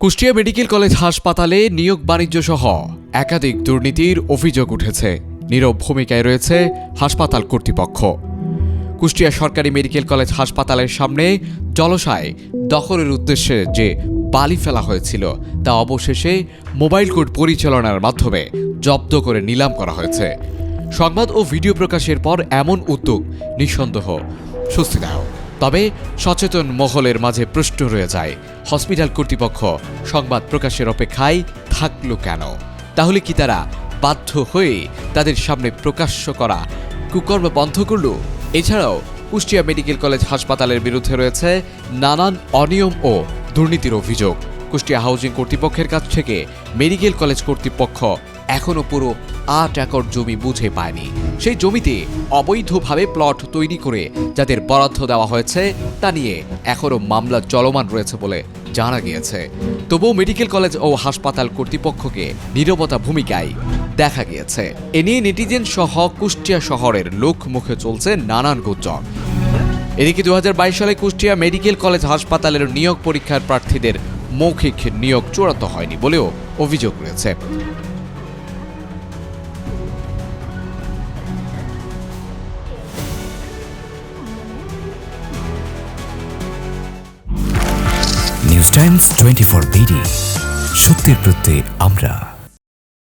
Kushtia medical college হাসপাতালে নিয়োগ বাণিজ্য সহ একাধিক দুর্নীতির অভিযোগ উঠেছে। নীরব ভূমিকায় রয়েছে হাসপাতাল কর্তৃপক্ষ। কুষ্টিয়া সরকারি মেডিকেল কলেজ হাসপাতালের সামনে জলসায় দখলের উদ্দেশ্যে যে বালি ফেলা হয়েছিল, তা অবশেষে মোবাইল কোর্ট পরিচালনার মাধ্যমে জব্দ করে নিলাম করা হয়েছে। সংবাদ ও ভিডিও প্রকাশের পর এমন উদ্যোগ নিঃসন্দেহ। স্বস্তিদায়ক তবে সচেতন মহলের মাঝে প্রশ্ন রয়ে যায়, হসপিটাল কর্তৃপক্ষ সংবাদ প্রকাশের অপেক্ষায় থাকল কেন? তাহলে কি তারা বাধ্য হয়ে তাদের সামনে প্রকাশ্য করা কুকর্ম বন্ধ করল? এছাড়াও কুষ্টিয়া মেডিকেল কলেজ হাসপাতালের বিরুদ্ধে রয়েছে নানান অনিয়ম ও দুর্নীতির অভিযোগ। কুষ্টিয়া হাউজিং কর্তৃপক্ষের কাছ থেকে মেডিকেল কলেজ কর্তৃপক্ষ এখনও পুরো আট একর জমি বুঝে পায়নি। সেই জমিতে অবৈধভাবে প্লট তৈরি করে যাদের বরাদ্দ দেওয়া হয়েছে, তা নিয়ে এখনও মামলা চলমান রয়েছে বলে জানা গিয়েছে। তবুও মেডিকেল কলেজ ও হাসপাতাল কর্তৃপক্ষকে নীরবতা ভূমিকায় দেখা গিয়েছে। এ নিয়ে নেটিজেন সহ কুষ্টিয়া শহরের লোক মুখে চলছে নানান গুঞ্জন। এদিকে দু হাজার বাইশ সালে কুষ্টিয়া মেডিকেল কলেজ হাসপাতালের নিয়োগ পরীক্ষার প্রার্থীদের মৌখিক নিয়োগ চূড়ান্ত হয়নি বলেও অভিযোগ রয়েছে। News times twenty four BD সত্যের প্রত্যয়ে আমরা